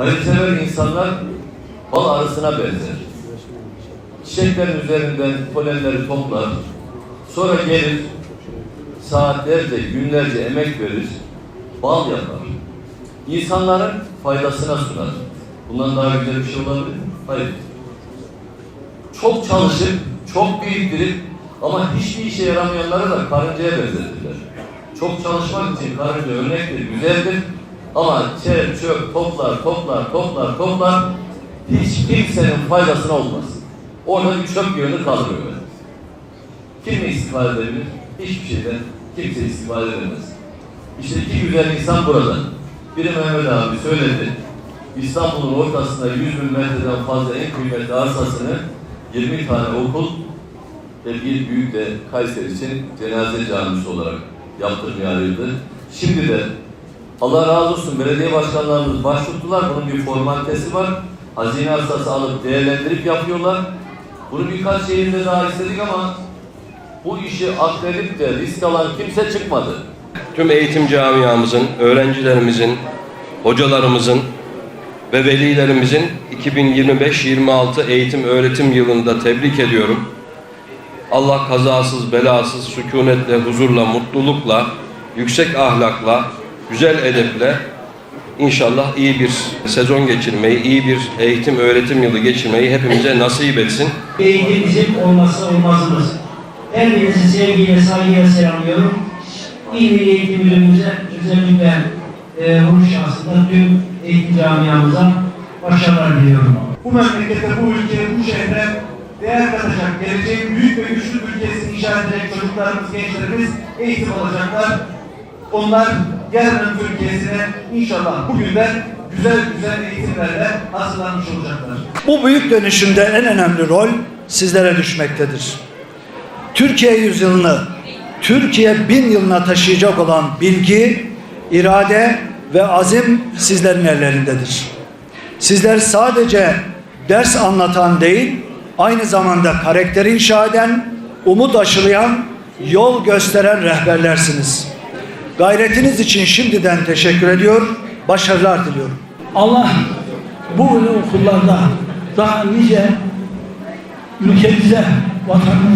Hayırsever insanlar bal arısına benzer. Çiçeklerin üzerinden polenleri toplar, sonra gelir, saatlerce, günlerce emek verir, bal yapar. İnsanların faydasına sunar. Bundan daha güzel bir şey olabilir mi? Hayır. Çok çalışıp, çok biriktirip ama hiçbir işe yaramayanları da karıncaya benzetirler. Çok çalışmak için karınca örnektir, güzeldir. Ama çer, çöp, toplar, toplar, toplar, toplar. Hiç kimsenin faydasına olmaz. Orada bir çöp yönü kaldırıyor. Kim istifade edebilir? Hiçbir şeyden kimse istifade edemez. İşte iki güzel insan burada. Biri Mehmet abi söyledi. İstanbul'un ortasında 100 bin metreden fazla en kıymetli arsasını 20 tane okul ve bir büyük de Kayseri için cenaze camisi olarak yaptırmaya ayırdı. Şimdi de Allah razı olsun belediye başkanlarımız başvurdular. Bunun bir formalitesi var. Hazine arsası alıp değerlendirip yapıyorlar. Bunu birkaç şehirde daha istedik ama bu işi akredip de risk alan kimse çıkmadı. Tüm eğitim camiamızın, öğrencilerimizin, hocalarımızın ve velilerimizin 2025-26 eğitim öğretim yılında tebrik ediyorum. Allah kazasız, belasız, sükunetle, huzurla, mutlulukla, yüksek ahlakla, güzel edeple inşallah iyi bir sezon geçirmeyi, iyi bir eğitim öğretim yılı geçirmeyi hepimize nasip etsin. Eğitim bizim olmazsa olmazımız. Her birinizi sevgiyle, saygıyla selamlıyorum. İyi bir eğitim müdürümüze özellikle e, bunun şahsında tüm eğitim camiamıza başarılar diliyorum. bu memlekete, bu ülkeye, bu şehre değer katacak, geleceğin büyük ve güçlü ülkesini inşa edecek çocuklarımız, gençlerimiz eğitim alacaklar. Onlar yarının Türkiye'sine inşallah bugünden güzel güzel eğitimlerle hazırlanmış olacaklar. Bu büyük dönüşümde en önemli rol sizlere düşmektedir. Türkiye yüzyılını, Türkiye bin yılına taşıyacak olan bilgi, irade ve azim sizlerin ellerindedir. Sizler sadece ders anlatan değil, aynı zamanda karakteri inşa eden, umut aşılayan, yol gösteren rehberlersiniz. Gayretiniz için şimdiden teşekkür ediyor, başarılar diliyorum. Allah bu okullarda daha nice ülkemize, vatanımıza